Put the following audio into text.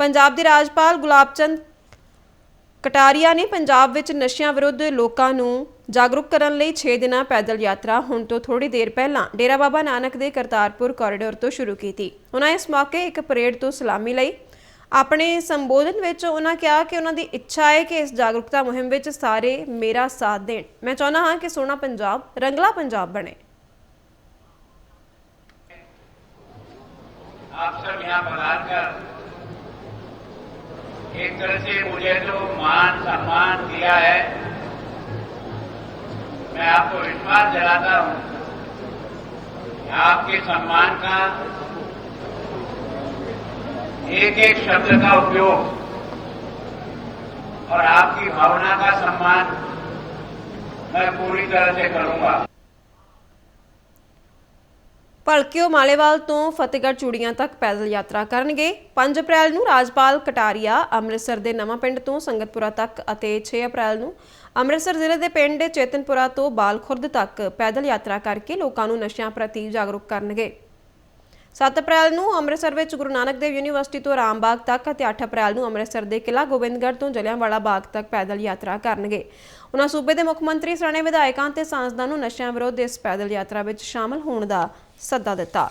ਪੰਜਾਬ ਦੇ ਰਾਜਪਾਲ ਗੁਲਾਬ ਚੰਦ ਕਟਾਰੀਆ ਨੇ ਪੰਜਾਬ ਵਿੱਚ ਨਸ਼ਿਆਂ ਵਿਰੁੱਧ ਲੋਕਾਂ ਨੂੰ ਜਾਗਰੂਕ ਕਰਨ ਲਈ 6 ਦਿਨਾਂ ਪੈਦਲ ਯਾਤਰਾ, ਹੁਣ ਤੋਂ ਥੋੜੀ ਦੇਰ ਪਹਿਲਾਂ ਡੇਰਾ ਬਾਬਾ ਨਾਨਕ ਦੇ ਕਰਤਾਰਪੁਰ ਕੋਰੀਡੋਰ ਤੋਂ ਸ਼ੁਰੂ ਕੀਤੀ। ਉਹਨਾਂ ਇਸ ਮੌਕੇ ਇੱਕ ਪਰੇਡ ਤੋਂ ਸਲਾਮੀ ਲਈ ਆਪਣੇ ਸੰਬੋਧਨ ਵਿੱਚ ਉਹਨਾਂ ਕਿਹਾ ਕਿ ਉਹਨਾਂ ਦੀ ਇੱਛਾ ਹੈ ਕਿ ਇਸ ਜਾਗਰੂਕਤਾ ਮੁਹਿੰਮ ਵਿੱਚ ਸਾਰੇ ਮੇਰਾ ਸਾਥ ਦੇਣ। ਮੈਂ ਚਾਹੁੰਦਾ ਹਾਂ ਕਿ ਸੋਹਣਾ ਪੰਜਾਬ, ਰੰਗਲਾ ਪੰਜਾਬ ਬਣੇ। ਆਪ ਸਭ ਯਹਾਂ ਪਰ ਆकर एक तरह से मुझे जो मान, सम्मान दिया है। मैं आपको विश्वास दिलाता हूँ आपके सम्मान का एक एक शब्द का उपयोग और आपकी भावना का सम्मान मैं पूरी तरह से करूँगा। ਭਲਕਿਓ ਮਾਲੇਵਾਲ ਤੋਂ ਫਤਿਹਗੜ੍ਹ ਚੂੜੀਆਂ ਤੱਕ ਪੈਦਲ ਯਾਤਰਾ ਕਰਨਗੇ। 5 ਅਪ੍ਰੈਲ ਨੂੰ ਰਾਜਪਾਲ ਕਟਾਰੀਆ ਅੰਮ੍ਰਿਤਸਰ ਦੇ ਨਵਾਂ ਪਿੰਡ ਤੋਂ ਸੰਗਤਪੁਰਾ ਤੱਕ ਅਤੇ 6 ਅਪ੍ਰੈਲ ਨੂੰ ਅੰਮ੍ਰਿਤਸਰ ਜ਼ਿਲ੍ਹੇ ਦੇ ਪਿੰਡ ਚੇਤਨਪੁਰਾ ਤੋਂ ਬਾਲਖੁਰਦ ਤੱਕ ਪੈਦਲ ਯਾਤਰਾ ਕਰਕੇ ਲੋਕਾਂ ਨੂੰ ਨਸ਼ਿਆਂ ਪ੍ਰਤੀ ਜਾਗਰੂਕ ਕਰਨਗੇ। 7 ਅਪ੍ਰੈਲ ਨੂੰ ਅੰਮ੍ਰਿਤਸਰ ਵਿੱਚ ਗੁਰੂ ਨਾਨਕ ਦੇਵ ਯੂਨੀਵਰਸਿਟੀ ਤੋਂ ਰਾਮਬਾਗ ਤੱਕ ਅਤੇ 8 ਅਪ੍ਰੈਲ ਨੂੰ ਅੰਮ੍ਰਿਤਸਰ ਦੇ ਕਿਲ੍ਹਾ ਗੋਬਿੰਦਗੜ੍ਹ ਤੋਂ ਜਲਿਆਂਵਾਲਾ ਬਾਗ ਤੱਕ ਪੈਦਲ ਯਾਤਰਾ ਕਰਨਗੇ। ਉਹਨਾਂ ਸੂਬੇ ਦੇ ਮੁੱਖ ਮੰਤਰੀ ਸਣੇ ਵਿਧਾਇਕਾਂ ਤੇ ਸਾਂਸਦਾਂ ਨੂੰ ਨਸ਼ਿਆਂ ਵਿਰੁੱਧ ਇਸ ਪੈਦਲ ਯਾਤਰਾ ਵਿੱਚ ਸ਼ਾਮਲ ਹੋਣ ਦਾ ਸੱਦਾ ਦਿੱਤਾ।